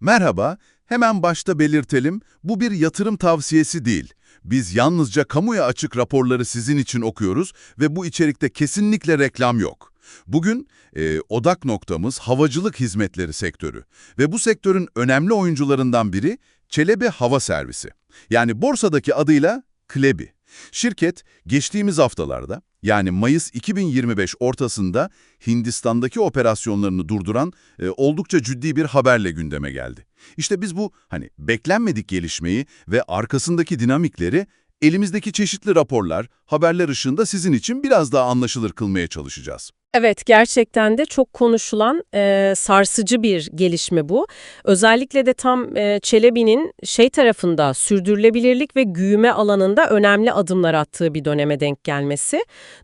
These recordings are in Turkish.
Merhaba, hemen başta belirtelim, bu bir yatırım tavsiyesi değil. Biz yalnızca kamuya açık raporları sizin için okuyoruz ve bu içerikte kesinlikle reklam yok. Bugün e, odak noktamız havacılık hizmetleri sektörü ve bu sektörün önemli oyuncularından biri Çelebi Hava Servisi. Yani borsadaki adıyla Klebi. Şirket geçtiğimiz haftalarda yani Mayıs 2025 ortasında Hindistan'daki operasyonlarını durduran e, oldukça ciddi bir haberle gündeme geldi. İşte biz bu hani beklenmedik gelişmeyi ve arkasındaki dinamikleri elimizdeki çeşitli raporlar, haberler ışığında sizin için biraz daha anlaşılır kılmaya çalışacağız. Evet, gerçekten de çok konuşulan e, sarsıcı bir gelişme bu. Özellikle de tam e, Çelebi'nin şey tarafında sürdürülebilirlik ve büyüme alanında önemli adımlar attığı bir döneme denk gelmesi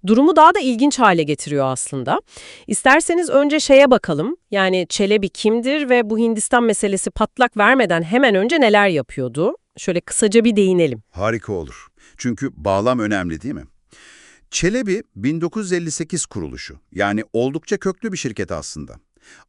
durumu daha da ilginç hale getiriyor aslında. İsterseniz önce şeye bakalım. Yani Çelebi kimdir ve bu Hindistan meselesi patlak vermeden hemen önce neler yapıyordu? Şöyle kısaca bir değinelim. Harika olur. Çünkü bağlam önemli değil mi? Çelebi 1958 kuruluşu. Yani oldukça köklü bir şirket aslında.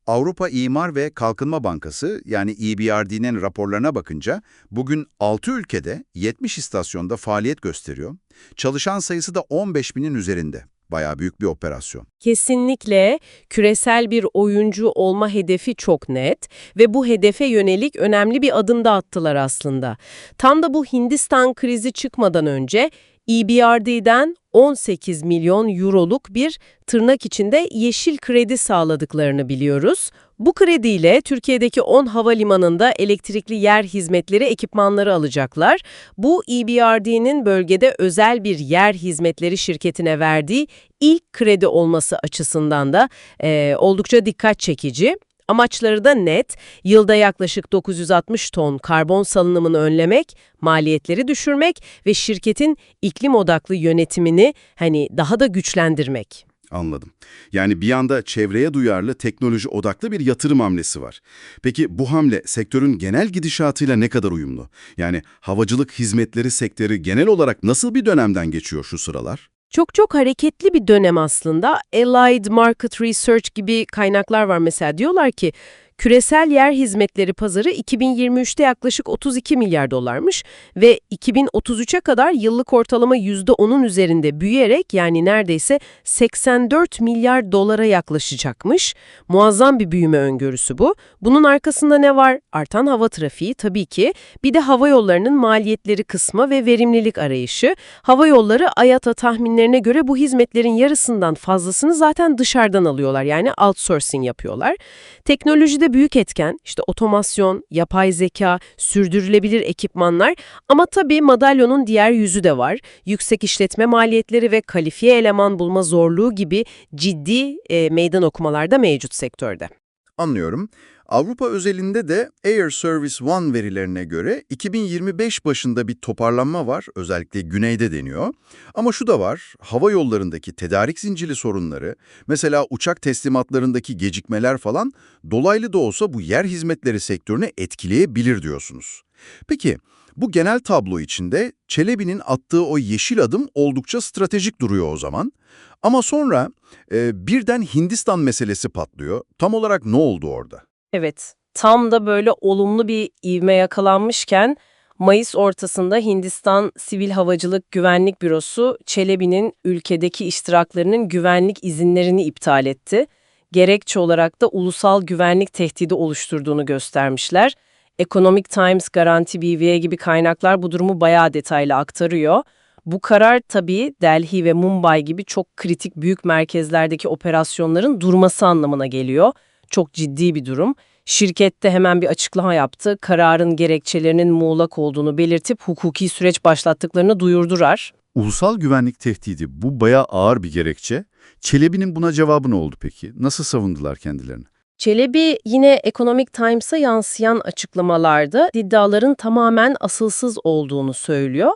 Avrupa İmar ve Kalkınma Bankası yani EBRD'nin raporlarına bakınca bugün 6 ülkede 70 istasyonda faaliyet gösteriyor. Çalışan sayısı da 15 binin üzerinde. Bayağı büyük bir operasyon. Kesinlikle küresel bir oyuncu olma hedefi çok net ve bu hedefe yönelik önemli bir adım da attılar aslında. Tam da bu Hindistan krizi çıkmadan önce EBRD'den 18 milyon euroluk bir tırnak içinde yeşil kredi sağladıklarını biliyoruz. Bu krediyle Türkiye'deki 10 havalimanında elektrikli yer hizmetleri ekipmanları alacaklar. Bu EBRD'nin bölgede özel bir yer hizmetleri şirketine verdiği ilk kredi olması açısından da e, oldukça dikkat çekici. Amaçları da net, yılda yaklaşık 960 ton karbon salınımını önlemek, maliyetleri düşürmek ve şirketin iklim odaklı yönetimini hani daha da güçlendirmek. Anladım. Yani bir yanda çevreye duyarlı, teknoloji odaklı bir yatırım hamlesi var. Peki bu hamle sektörün genel gidişatıyla ne kadar uyumlu? Yani havacılık hizmetleri sektörü genel olarak nasıl bir dönemden geçiyor şu sıralar? Çok çok hareketli bir dönem aslında. Allied Market Research gibi kaynaklar var mesela. Diyorlar ki küresel yer hizmetleri pazarı 2023'te yaklaşık 32 milyar dolarmış ve 2033'e kadar yıllık ortalama %10'un üzerinde büyüyerek yani neredeyse 84 milyar dolara yaklaşacakmış. Muazzam bir büyüme öngörüsü bu. Bunun arkasında ne var? Artan hava trafiği tabii ki. Bir de hava yollarının maliyetleri kısma ve verimlilik arayışı. Hava yolları IATA tahminlerine göre bu hizmetlerin yarısından fazlasını zaten dışarıdan alıyorlar. Yani outsourcing yapıyorlar. Teknolojide büyük etken işte otomasyon, yapay zeka, sürdürülebilir ekipmanlar ama tabii madalyonun diğer yüzü de var. Yüksek işletme maliyetleri ve kalifiye eleman bulma zorluğu gibi ciddi e, meydan okumalar da mevcut sektörde. Anlıyorum. Avrupa özelinde de Air Service One verilerine göre 2025 başında bir toparlanma var, özellikle güneyde deniyor. Ama şu da var, hava yollarındaki tedarik zinciri sorunları, mesela uçak teslimatlarındaki gecikmeler falan dolaylı da olsa bu yer hizmetleri sektörünü etkileyebilir diyorsunuz. Peki, bu genel tablo içinde Çelebi'nin attığı o yeşil adım oldukça stratejik duruyor o zaman. Ama sonra e, birden Hindistan meselesi patlıyor. Tam olarak ne oldu orada? Evet, tam da böyle olumlu bir ivme yakalanmışken Mayıs ortasında Hindistan Sivil Havacılık Güvenlik Bürosu Çelebi'nin ülkedeki iştiraklarının güvenlik izinlerini iptal etti. Gerekçe olarak da ulusal güvenlik tehdidi oluşturduğunu göstermişler. Economic Times, Garanti BVA gibi kaynaklar bu durumu bayağı detaylı aktarıyor. Bu karar tabii Delhi ve Mumbai gibi çok kritik büyük merkezlerdeki operasyonların durması anlamına geliyor. Çok ciddi bir durum. Şirket de hemen bir açıklama yaptı. Kararın gerekçelerinin muğlak olduğunu belirtip hukuki süreç başlattıklarını duyurdular. Ulusal güvenlik tehdidi bu bayağı ağır bir gerekçe. Çelebi'nin buna cevabı ne oldu peki? Nasıl savundular kendilerini? Çelebi yine Economic Times'a yansıyan açıklamalarda iddiaların tamamen asılsız olduğunu söylüyor.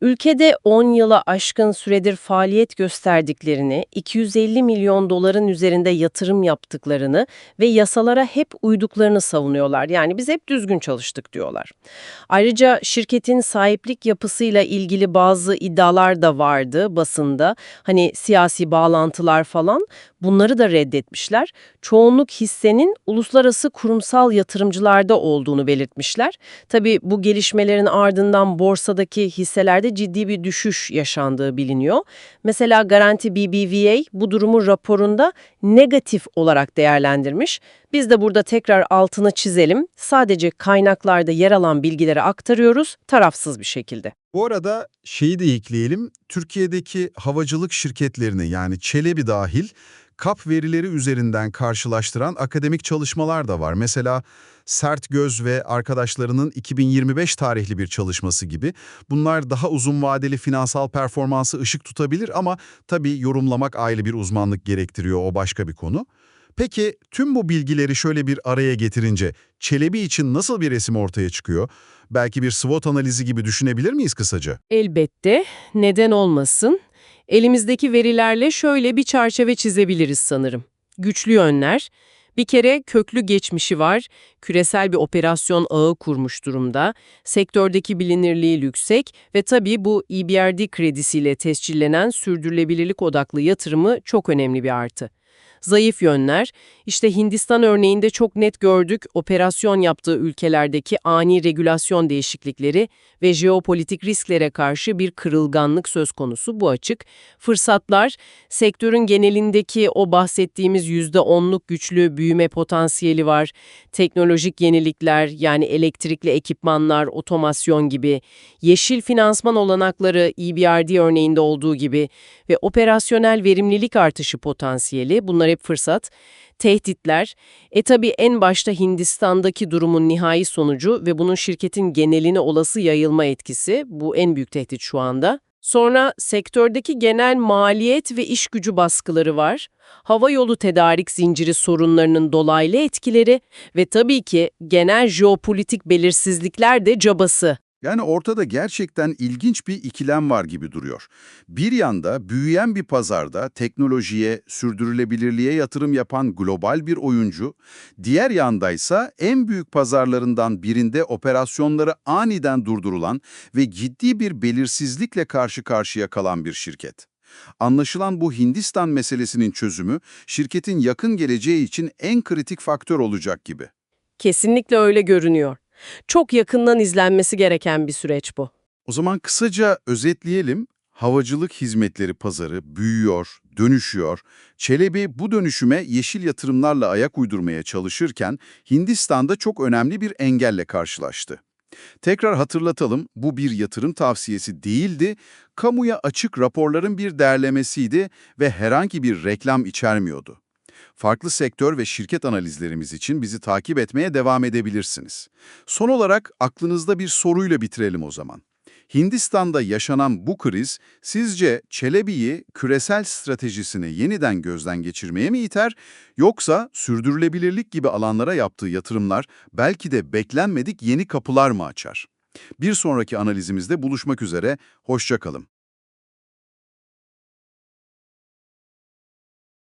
Ülkede 10 yıla aşkın süredir faaliyet gösterdiklerini, 250 milyon doların üzerinde yatırım yaptıklarını ve yasalara hep uyduklarını savunuyorlar. Yani biz hep düzgün çalıştık diyorlar. Ayrıca şirketin sahiplik yapısıyla ilgili bazı iddialar da vardı basında. Hani siyasi bağlantılar falan bunları da reddetmişler. Çoğunluk hisse hissenin uluslararası kurumsal yatırımcılarda olduğunu belirtmişler. Tabii bu gelişmelerin ardından borsadaki hisselerde ciddi bir düşüş yaşandığı biliniyor. Mesela Garanti BBVA bu durumu raporunda negatif olarak değerlendirmiş. Biz de burada tekrar altını çizelim. Sadece kaynaklarda yer alan bilgileri aktarıyoruz tarafsız bir şekilde. Bu arada şeyi de ekleyelim. Türkiye'deki havacılık şirketlerini yani Çelebi dahil kap verileri üzerinden karşılaştıran akademik çalışmalar da var. Mesela Sert Göz ve arkadaşlarının 2025 tarihli bir çalışması gibi. Bunlar daha uzun vadeli finansal performansı ışık tutabilir ama tabii yorumlamak ayrı bir uzmanlık gerektiriyor o başka bir konu. Peki tüm bu bilgileri şöyle bir araya getirince Çelebi için nasıl bir resim ortaya çıkıyor? Belki bir SWOT analizi gibi düşünebilir miyiz kısaca? Elbette, neden olmasın? Elimizdeki verilerle şöyle bir çerçeve çizebiliriz sanırım. Güçlü yönler, bir kere köklü geçmişi var, küresel bir operasyon ağı kurmuş durumda, sektördeki bilinirliği yüksek ve tabii bu EBRD kredisiyle tescillenen sürdürülebilirlik odaklı yatırımı çok önemli bir artı. Zayıf yönler, işte Hindistan örneğinde çok net gördük operasyon yaptığı ülkelerdeki ani regülasyon değişiklikleri ve jeopolitik risklere karşı bir kırılganlık söz konusu bu açık. Fırsatlar, sektörün genelindeki o bahsettiğimiz %10'luk güçlü büyüme potansiyeli var. Teknolojik yenilikler yani elektrikli ekipmanlar, otomasyon gibi, yeşil finansman olanakları EBRD örneğinde olduğu gibi ve operasyonel verimlilik artışı potansiyeli bunlar hep fırsat. Tehditler, e tabi en başta Hindistan'daki durumun nihai sonucu ve bunun şirketin geneline olası yayılma etkisi, bu en büyük tehdit şu anda. Sonra sektördeki genel maliyet ve iş gücü baskıları var. Hava yolu tedarik zinciri sorunlarının dolaylı etkileri ve tabii ki genel jeopolitik belirsizlikler de cabası. Yani ortada gerçekten ilginç bir ikilem var gibi duruyor. Bir yanda büyüyen bir pazarda teknolojiye, sürdürülebilirliğe yatırım yapan global bir oyuncu, diğer yandaysa en büyük pazarlarından birinde operasyonları aniden durdurulan ve ciddi bir belirsizlikle karşı karşıya kalan bir şirket. Anlaşılan bu Hindistan meselesinin çözümü şirketin yakın geleceği için en kritik faktör olacak gibi. Kesinlikle öyle görünüyor. Çok yakından izlenmesi gereken bir süreç bu. O zaman kısaca özetleyelim. Havacılık hizmetleri pazarı büyüyor, dönüşüyor. Çelebi bu dönüşüme yeşil yatırımlarla ayak uydurmaya çalışırken Hindistan'da çok önemli bir engelle karşılaştı. Tekrar hatırlatalım, bu bir yatırım tavsiyesi değildi, kamuya açık raporların bir derlemesiydi ve herhangi bir reklam içermiyordu. Farklı sektör ve şirket analizlerimiz için bizi takip etmeye devam edebilirsiniz. Son olarak aklınızda bir soruyla bitirelim o zaman. Hindistan'da yaşanan bu kriz sizce Çelebi'yi küresel stratejisini yeniden gözden geçirmeye mi iter yoksa sürdürülebilirlik gibi alanlara yaptığı yatırımlar belki de beklenmedik yeni kapılar mı açar? Bir sonraki analizimizde buluşmak üzere, hoşça kalın.